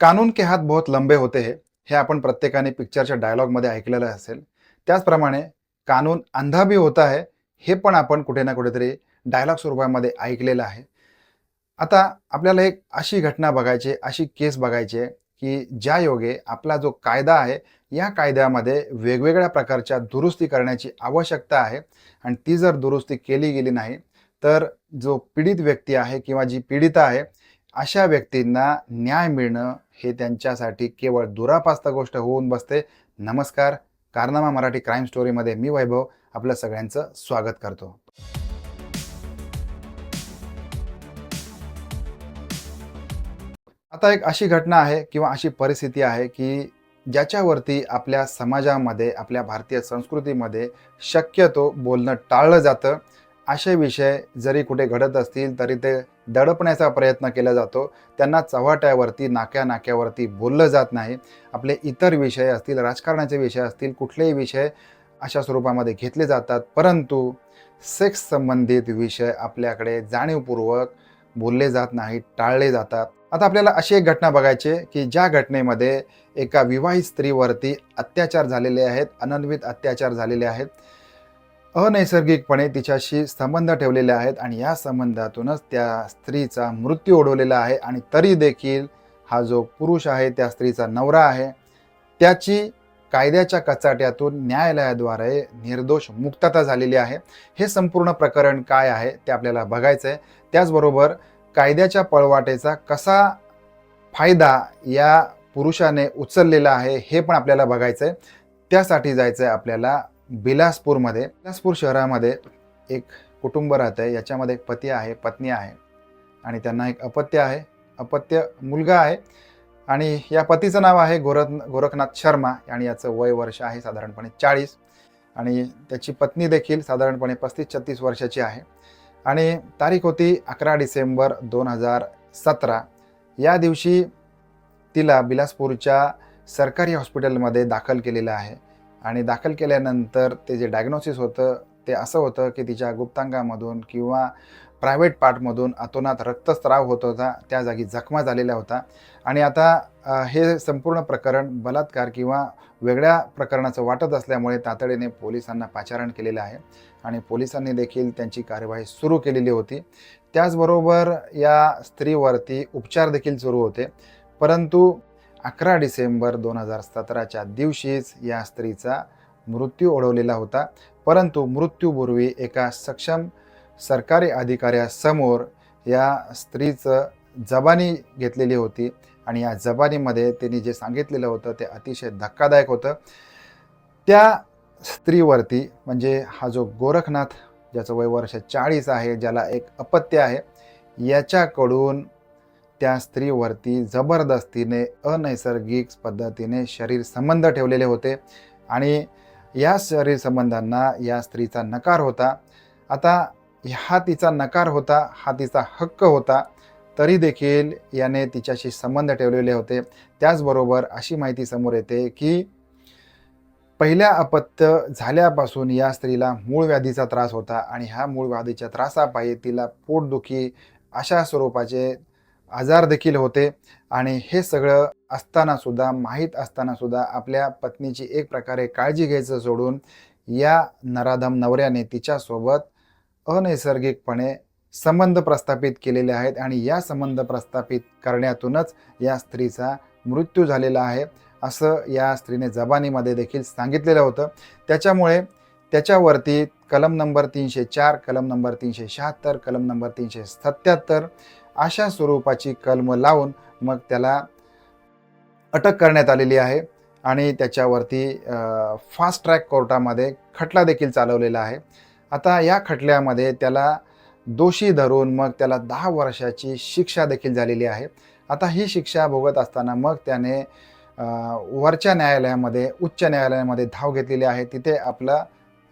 कानून के हात बहुत लंबे होते हे हे आपण प्रत्येकाने पिक्चरच्या डायलॉगमध्ये ऐकलेलं असेल. त्याचप्रमाणे कानून अंधा भी होता है हे पण आपण कुठे ना कुठेतरी डायलॉग स्वरूपामध्ये ऐकलेलं आहे. आता आपल्याला एक अशी घटना बघायची आहे, अशी केस बघायची आहे की ज्या योगे आपला जो कायदा आहे या कायद्यामध्ये वेगवेगळ्या प्रकारच्या दुरुस्ती करण्याची आवश्यकता आहे. आणि ती जर दुरुस्ती केली गेली नाही तर जो पीडित व्यक्ती आहे किंवा जी पीडिता आहे अशा व्यक्तींना न्याय मिळणं हे त्यांच्यासाठी केवळ दुरापास्त गोष्ट होऊन बसते. नमस्कार कारनामा मराठी क्राईम स्टोरीमध्ये मी वैभव आपल्या सगळ्यांचं स्वागत करतो. आता एक अशी घटना आहे किंवा अशी परिस्थिती आहे की ज्याच्यावरती आपल्या समाजामध्ये आपल्या भारतीय संस्कृतीमध्ये शक्यतो बोलणं टाळलं जातं. असे विषय जरी कुठे घडत असतील तरी ते दडपण्याचा प्रयत्न केला जातो. त्यांना चव्हाट्यावरती नाक्या नाक्यावरती बोललं जात नाही. आपले इतर विषय असतील राजकारणाचे विषय असतील कुठलेही विषय अशा स्वरूपामध्ये घेतले जातात. परंतु सेक्स संबंधित विषय आपल्याकडे जाणीवपूर्वक बोलले जात नाहीत टाळले जातात. आता आपल्याला अशी एक घटना बघायची की ज्या घटनेमध्ये एका विवाहित स्त्रीवरती अत्याचार झालेले आहेत अनन्वित अत्याचार झालेले आहेत. अनैसर्गिकपणे तिच्याशी संबंध ठेवलेले आहेत आणि या संबंधातूनच त्या स्त्रीचा मृत्यू ओढवलेला आहे आणि तरी देखील हा जो पुरुष आहे त्या स्त्रीचा नवरा आहे त्याची कायद्याच्या कचाट्यातून न्यायालयाद्वारे निर्दोष मुक्तता झालेली आहे. हे संपूर्ण प्रकरण काय आहे ते आपल्याला बघायचं आहे त्याचबरोबर कायद्याच्या पळवाटेचा कसा फायदा या पुरुषाने उचललेला आहे हे पण आपल्याला बघायचं आहे त्यासाठी जायचं आहे आपल्याला बिलासपूरमध्ये बिलासपूर शहरामध्ये एक कुटुंब राहतं आहे याच्यामध्ये एक पती आहे पत्नी आहे आणि त्यांना एक अपत्य आहे. अपत्य मुलगा आहे आणि या पतीचं नाव आहे गोरख गोरखनाथ शर्मा आणि याचं वय वर्ष आहे साधारणपणे चाळीस आणि त्याची पत्नी देखील साधारणपणे पस्तीस छत्तीस वर्षाची आहे. आणि तारीख होती अकरा डिसेंबर दोन हजार सतरा. या दिवशी तिला बिलासपूरच्या सरकारी हॉस्पिटलमध्ये दाखल केलेलं आहे. आणि दाखल केल्यानंतर ते जे डायग्नोसिस होतं ते असं होतं की तिच्या गुप्तांगामधून किंवा प्रायव्हेट पार्टमधून अतोनात रक्तस्राव होत होता त्या जागी जखमा झालेल्या होता. आणि आता हे संपूर्ण प्रकरण बलात्कार किंवा वेगळ्या प्रकरणाचं वाटत असल्यामुळे तातडीने पोलिसांना पाचारण केलेलं आहे. आणि पोलिसांनी देखील त्यांची कार्यवाही सुरू केलेली होती. त्याचबरोबर या स्त्रीवरती उपचार देखील सुरू होते. परंतु अकरा डिसेंबर दोन हजार सतराच्या दिवशीच या स्त्रीचा मृत्यू ओढवलेला होता. परंतु मृत्यूपूर्वी एका सक्षम सरकारी अधिकाऱ्यासमोर या स्त्रीचं जबानी घेतलेली होती आणि या जबानीमध्ये त्यांनी जे सांगितलेलं होतं ते अतिशय धक्कादायक होतं. त्या स्त्रीवरती म्हणजे हा जो गोरखनाथ ज्याचं वय वर्ष चाळीस आहे ज्याला एक अपत्य आहे याच्याकडून त्या स्त्रीवरती जबरदस्तीने अनैसर्गिक पद्धतीने शरीर संबंध ठेवलेले होते आणि या शरीर संबंधांना या स्त्रीचा नकार होता. आता हा तिचा नकार होता हा तिचा हक्क होता तरी देखील याने तिच्याशी संबंध ठेवलेले होते. त्याचबरोबर अशी माहिती समोर येते की पहिल्या अपत्य झाल्यापासून या स्त्रीला मूळ व्याधीचा त्रास होता आणि ह्या मूळ व्याधीच्या त्रासापायी तिला पोटदुखी अशा स्वरूपाचे आजार देखील होते. आणि हे सगळं असताना सुद्धा माहीत असताना सुद्धा आपल्या पत्नीची एक प्रकारे काळजी घ्यायचं सोडून या नराधम नवऱ्याने तिच्यासोबत अनैसर्गिकपणे संबंध प्रस्थापित केलेले आहेत आणि या संबंध प्रस्थापित करण्यातूनच या स्त्रीचा मृत्यू झालेला आहे असं या स्त्रीने जबानीमध्ये देखील सांगितलेलं होतं. त्याच्यामुळे त्याच्यावरती कलम नंबर तीनशे चार कलम नंबर तीनशे शहात्तर कलम नंबर तीनशे सत्याहत्तर अशा स्वरूपाची कलम लावून मग त्याला अटक करण्यात आलेली आहे. आणि त्याच्यावरती फास्ट ट्रॅक कोर्टामध्ये खटला देखील चालवलेला आहे. आता या खटल्यामध्ये त्याला दोषी धरून मग त्याला दहा वर्षाची शिक्षा देखील झालेली आहे. आता ही शिक्षा भोगत असताना मग त्याने वरच्या न्यायालयामध्ये उच्च न्यायालयामध्ये धाव घेतलेली आहे. तिथे आपलं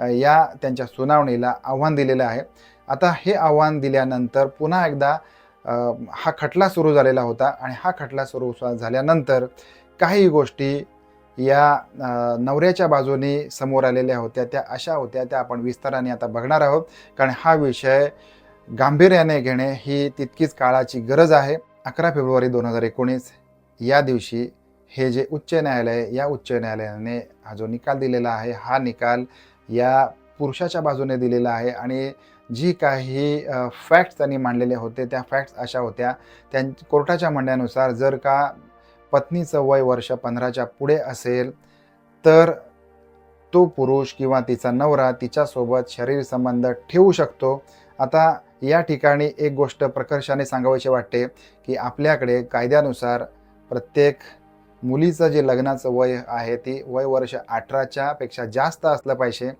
या त्यांच्या सुनावणीला आव्हान दिलेलं आहे. आता हे आव्हान दिल्यानंतर पुन्हा एकदा हा खटला सुरू झालेला होता आणि हा खटला सुरू झाल्यानंतर काही गोष्टी या नवऱ्याच्या बाजूनी समोर आलेल्या होत्या त्या अशा होत्या त्या आपण विस्ताराने आता बघणार आहोत. कारण हा विषय गांभीर्याने घेणे ही तितकीच काळाची गरज आहे. अकरा फेब्रुवारी दोन हजार एकोणीस या दिवशी हे जे उच्च न्यायालय या उच्च न्यायालयाने हा जो निकाल दिलेला आहे हा निकाल या पुरुषाच्या बाजूने दिलेला आहे आणि जी काही फॅक्ट्स त्यांनी मांडलेले होते त्या फॅक्ट्स अशा होत्या. त्यां कोर्टाच्या म्हणण्यानुसार जर का पत्नीचं वय वर्ष पंधराच्या पुढे असेल तर तो पुरुष किंवा तिचा नवरा तिच्यासोबत शरीर संबंध ठेवू शकतो. आता या ठिकाणी एक गोष्ट प्रकर्षाने सांगावीशी वाटते की आपल्याकडे कायद्यानुसार प्रत्येक मुलीचं जे लग्नाचं वय आहे ती वय वर्ष अठराच्या पेक्षा जास्त असलं पाहिजे.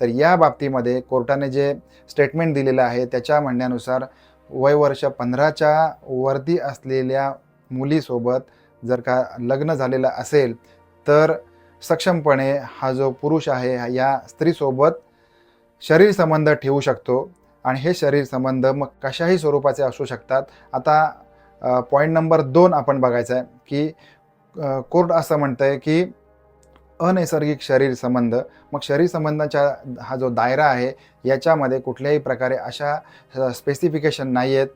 तर या बाबतीमध्ये कोर्टाने जे स्टेटमेंट दिलेलं आहे त्याच्या म्हणण्यानुसार वय वर्ष पंधराच्या वरती असलेल्या मुलीसोबत जर का लग्न झालेलं असेल तर सक्षमपणे हा जो पुरुष आहे या स्त्रीसोबत शरीर संबंध ठेवू शकतो. आणि हे शरीर संबंध मग कशाही स्वरूपाचे असू शकतात. आता पॉईंट नंबर दोन आपण बघायचं आहे की कोर्ट असं म्हणतं आहे की अनैसर्गिक शरीर संबंध मग शरीर संबंधाच्या हा जो दायरा आहे याच्यामध्ये कुठल्याही प्रकारे अशा स्पेसिफिकेशन नाही आहेत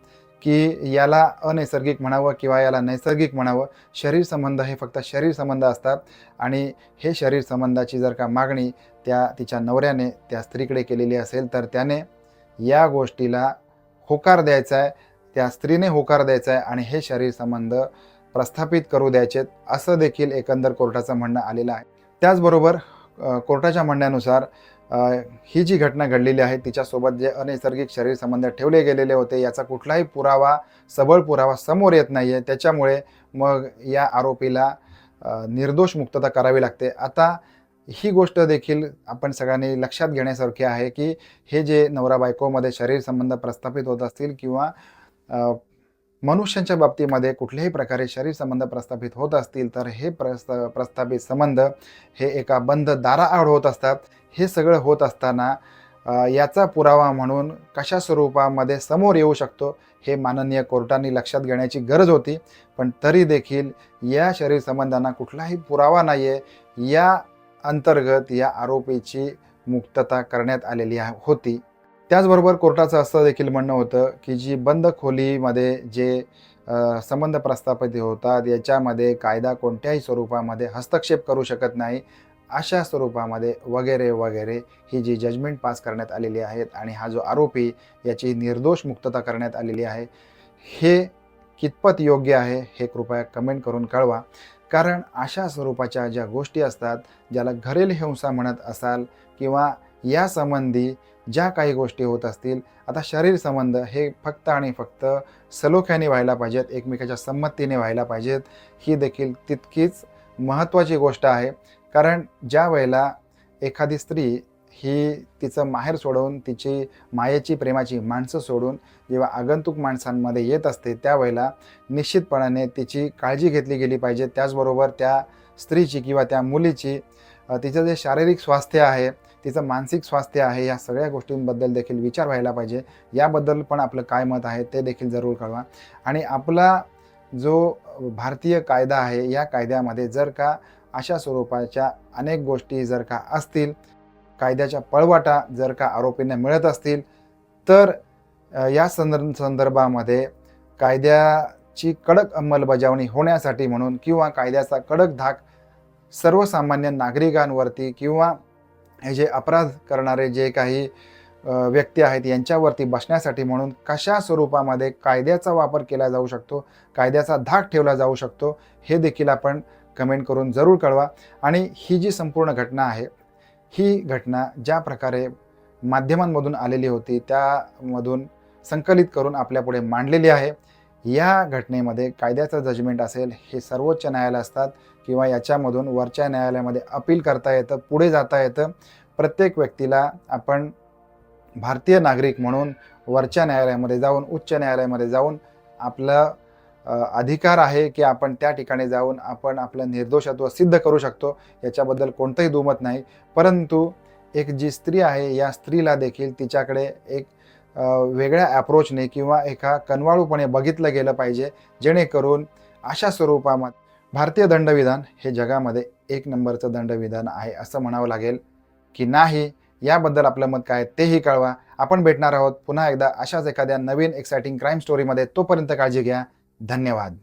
की याला अनैसर्गिक म्हणावं किंवा याला नैसर्गिक म्हणावं. शरीर संबंध हे फक्त शरीर संबंध असतात आणि हे शरीर संबंधाची जर का मागणी त्या तिच्या नवऱ्याने त्या स्त्रीकडे केलेली असेल तर त्याने या गोष्टीला होकार द्यायचा आहे त्या स्त्रीने होकार द्यायचा आहे आणि हे शरीर संबंध प्रस्थापित करू द्यायचेत असं देखील एकंदर कोर्टाचं म्हणणं आलेलं आहे. त्याचबरोबर कोर्टाच्या म्हणण्यानुसार ही जी घटना घडलेली आहे तिच्यासोबत जे अनैसर्गिक शरीर संबंध ठेवले गेलेले होते याचा कुठलाही पुरावा सबळ पुरावा समोर येत नाही आहे त्याच्यामुळे मग या आरोपीला निर्दोष मुक्तता करावी लागते. आता ही गोष्ट देखील आपण सगळ्यांनी लक्षात घेण्यासारखी आहे की हे जे नवरा बायकोमध्ये शरीर संबंध प्रस्थापित होत असतील किंवा मनुष्यांच्या बाबतीमध्ये कुठल्याही प्रकारे शरीर संबंध प्रस्थापित होत असतील तर हे प्रस्थ प्रस्थापित संबंध हे एका बंद दाराआड होत असतात. हे सगळं होत असताना याचा पुरावा म्हणून कशा स्वरूपामध्ये समोर येऊ शकतो हे माननीय कोर्टाने लक्षात घेण्याची गरज होती. पण तरी देखील या शरीर संबंधांना कुठलाही पुरावा नाही आहे या अंतर्गत या आरोपीची मुक्तता करण्यात आलेली होती. त्याचबरोबर कोर्टाचं असं देखील म्हणणं होतं की जी बंद खोलीमध्ये जे संबंध प्रस्थापित होतात याच्यामध्ये कायदा कोणत्याही स्वरूपामध्ये हस्तक्षेप करू शकत नाही अशा स्वरूपामध्ये वगैरे वगैरे ही जी जजमेंट पास करण्यात आलेली आहेत आणि हा जो आरोपी याची निर्दोष मुक्तता करण्यात आलेली आहे हे कितपत योग्य आहे हे कृपया कमेंट करून कळवा. कारण अशा स्वरूपाच्या ज्या गोष्टी असतात ज्याला घरेल हिंसा म्हणत असाल किंवा यासंबंधी ज्या काही गोष्टी होत असतील आता शरीर संबंध हे फक्त आणि फक्त सलोख्याने व्हायला पाहिजेत एकमेकाच्या संमतीने व्हायला पाहिजेत ही देखील तितकीच महत्त्वाची गोष्ट आहे. कारण ज्या वेळेला एखादी स्त्री ही तिचं माहेर सोडून तिची मायेची प्रेमाची माणसं सोडून जेव्हा आगंतुक माणसांमध्ये येत असते त्यावेळेला निश्चितपणाने तिची काळजी घेतली गेली पाहिजे. त्याचबरोबर त्या स्त्रीची किंवा त्या मुलीची तिचं जे शारीरिक स्वास्थ्य आहे तिचं मानसिक स्वास्थ्य आहे या सगळ्या गोष्टींबद्दल देखील विचार व्हायला पाहिजे. याबद्दल पण आपलं काय मत आहे ते देखील जरूर कळवा. आणि आपला जो भारतीय कायदा आहे या कायद्यामध्ये जर का अशा स्वरूपाच्या अनेक गोष्टी जर का असतील कायद्याच्या पळवाटा जर का आरोपींना मिळत असतील तर या संदर्भ संदर्भामध्ये कायद्याची कडक अंमलबजावणी होण्यासाठी म्हणून किंवा कायद्याचा कडक धाक सर्वसामान्य नागरिकांवरती किंवा हे जे अपराध करणारे जे काही व्यक्ती आहेत यांच्यावरती बसण्यासाठी म्हणून कशा स्वरूपामध्ये कायद्याचा वापर केला जाऊ शकतो कायद्याचा धाक ठेवला जाऊ शकतो हे देखील आपण कमेंट करून जरूर कळवा. आणि ही जी संपूर्ण घटना आहे ही घटना ज्या प्रकारे माध्यमांमधून आलेली होती त्यामधून संकलित करून आपल्यापुढे मांडलेली आहे. या घटनेमध्ये कायद्याचं जजमेंट असेल हे सर्वोच्च न्यायालय असतात किंवा याच्यामधून वरच्या न्यायालयामध्ये अपील करता येतं पुढे जाता येतं. प्रत्येक व्यक्तीला आपण भारतीय नागरिक म्हणून वरच्या न्यायालयामध्ये जाऊन उच्च न्यायालयामध्ये जाऊन आपलं अधिकार आहे की आपण त्या ठिकाणी जाऊन आपण आपलं निर्दोषत्व सिद्ध करू शकतो याच्याबद्दल कोणतंही दुमत नाही. परंतु एक जी स्त्री आहे या स्त्रीला देखील तिच्याकडे एक वेगळ्या ॲप्रोचने किंवा एका कनवाळूपणे बघितलं गेलं पाहिजे जेणेकरून अशा स्वरूपामध्ये भारतीय दंडविधान हे जगामध्ये एक नंबरचं दंडविधान आहे असं म्हणावं लागेल. की नाही याबद्दल आपलं मत काय तेही कळवा. आपण भेटणार आहोत पुन्हा एकदा अशाच एखाद्या नवीन एक्सायटिंग क्राईम स्टोरीमध्ये तोपर्यंत काळजी घ्या. धन्यवाद.